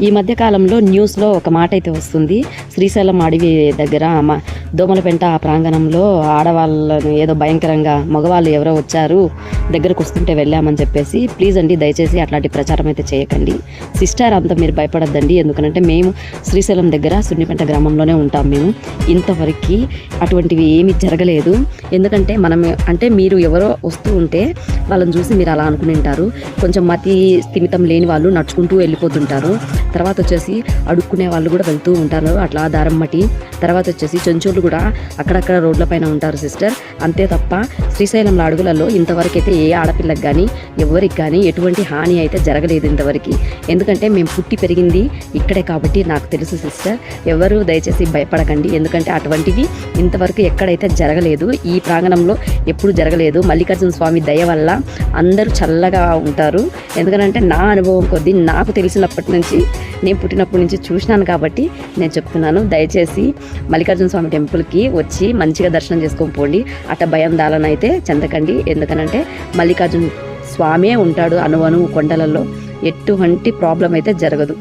ఈ మధ్యకాలంలో న్యూస్లో ఒక మాట అయితే వస్తుంది. శ్రీశైలం అడవి దగ్గర దోమలపెంట ఆ ప్రాంగణంలో ఆడవాళ్ళను ఏదో భయంకరంగా మగవాళ్ళు ఎవరో వచ్చారు దగ్గరకు వస్తుంటే వెళ్ళామని చెప్పేసి ప్లీజ్ అండి దయచేసి అట్లాంటి ప్రచారం అయితే చేయకండి. సిస్టర్ అంతా మీరు భయపడద్దండి. ఎందుకంటే మేము శ్రీశైలం దగ్గర సున్నిపెంట గ్రామంలోనే ఉంటాం మేము. ఇంతవరకు అటువంటివి ఏమీ జరగలేదు. ఎందుకంటే మనం అంటే మీరు ఎవరో వస్తూ ఉంటే వాళ్ళని చూసి మీరు అలా అనుకుని ఉంటారు. కొంచెం మతి స్థిమితం లేని వాళ్ళు నడుచుకుంటూ వెళ్ళిపోతుంటారు. తర్వాత వచ్చేసి అడుక్కునే వాళ్ళు కూడా వెళ్తూ ఉంటారు. అట్లా దారం మట్టి. తర్వాత వచ్చేసి చెంచు చెంచోళ్ళు కూడా అక్కడక్కడ రోడ్ల పైన ఉంటారు సిస్టర్. అంతే తప్ప శ్రీశైలంలో అడుగులలో ఇంతవరకు అయితే ఏ ఆడపిల్లకి కానీ ఎవరికి కానీ ఎటువంటి హాని అయితే జరగలేదు ఇంతవరకు. ఎందుకంటే మేము పుట్టి పెరిగింది ఇక్కడే కాబట్టి నాకు తెలుసు సిస్టర్. ఎవరు దయచేసి భయపడకండి. ఎందుకంటే అటువంటివి ఇంతవరకు ఎక్కడైతే జరగలేదు ఈ ప్రాంగణంలో ఎప్పుడు జరగలేదు. మల్లికార్జున స్వామి దయ వల్ల అందరూ చల్లగా ఉంటారు. ఎందుకంటే నా అనుభవం కొద్దీ నాకు తెలిసినప్పటి నుంచి నేను పుట్టినప్పటి నుంచి చూసినాను కాబట్టి నేను చెప్తున్నాను. దయచేసి మల్లికార్జున స్వామి టెంపుల్ టెంపుల్కి వచ్చి మంచిగా దర్శనం చేసుకొని పోండి. అట్ట భయం దాలనైతే చెందకండి. ఎందుకనంటే మల్లికార్జున స్వామే ఉంటాడు అనువను కొండలలో. ఎటువంటి ప్రాబ్లం అయితే జరగదు.